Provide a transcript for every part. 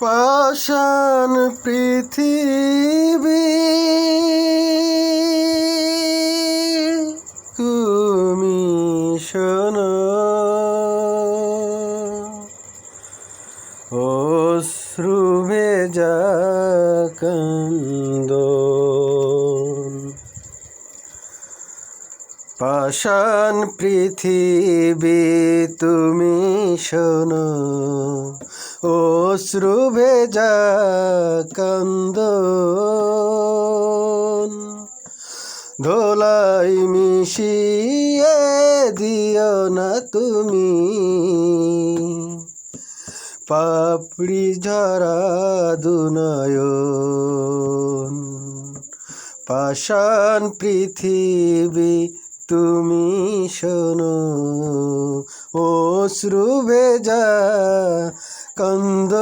পাষাণ পৃথিবী। তুমি শোনো। অশ্রু ভেজা কান্দন। পাষাণ পৃথিবী তুমি শোনো। অশ্রু ভেজা কান্দন ধোলাই মিশিয়ে দিও না তুমি। পাপড়ি ঝরা দুনয়ন। পাষাণ পৃথিবী তুমি শোনো অশ্রু ভেজা কন্দন।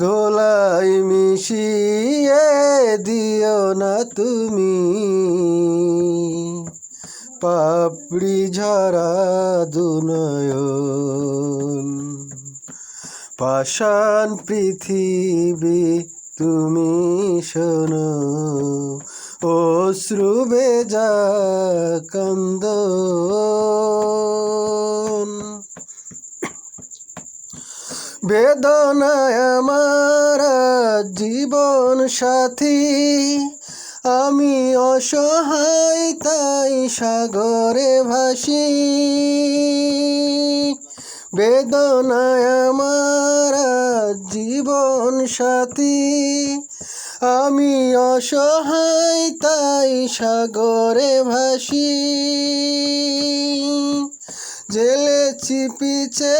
দোলাই মিশিয়ে দিও না তুমি। পাপড়ি ঝরা দুনয়ন। পাষাণ পৃথিবী তুমি শোনো অশ্রু বেজা কান্দন। বেদনায় আমার জীবন সাথী আমি অসহায় তাই সাগরে ভাসি। বেদনায় আমার জীবন সাথী। আমি অসহায়, তাই সাগরে ভাসি। জেলে চিপিছে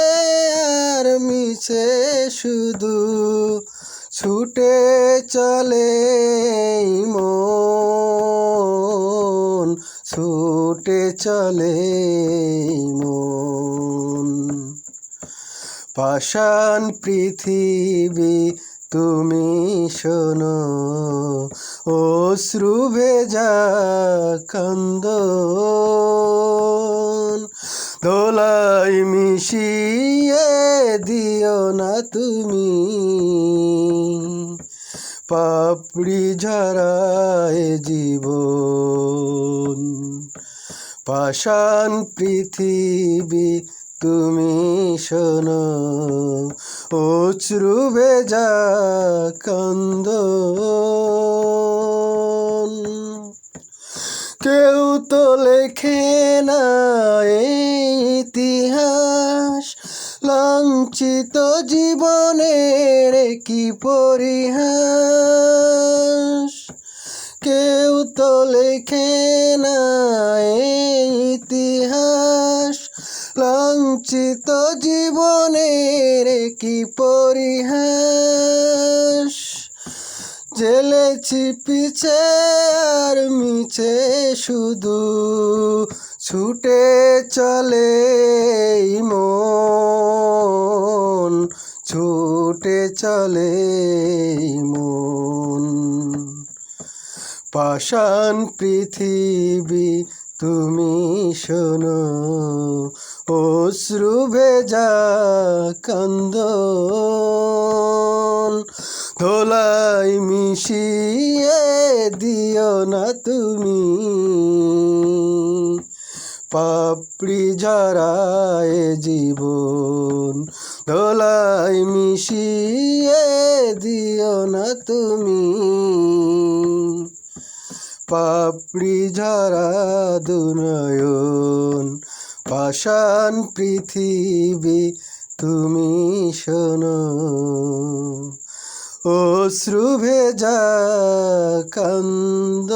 আর মিছে শুধু ছুটে চলে মন, ছুটে চলে মন। পাষাণ পৃথিবী, তুমি শোনো। অশ্রু ভেজা কান্দন দোলাই মিশিয়ে দিও না তুমি। পাপড়ি ঝরায় জীবন, পাষাণ পৃথিবী তুমি শোনো, ও অশ্রু ভেজা কান্দন কেউ তো লেখে না ইতিহাস, লাঞ্ছিত জীবনের কি পরিহাস? কেউ তো লেখে না ইতিহাস লাঞ্ছিত জীবনের কি পরিহাস? জেলেছি পিছে আর মিছে শুধু, ছুটে চলে মন, ছুটে চলে মন। পাষাণ পৃথিবী তুমি শোনো, অশ্রু ভেজা কান্দন, ধোলাই মিশিয়ে দিও না তুমি। পাপড়ি ঝরায় জীবন, ধোলাই মিশিয়ে দিও না তুমি। পাপড়ি ঝরা দুনয়ন পাষাণ পৃথিবী তুমি শোনো। অশ্রু ভেজা কান্দ।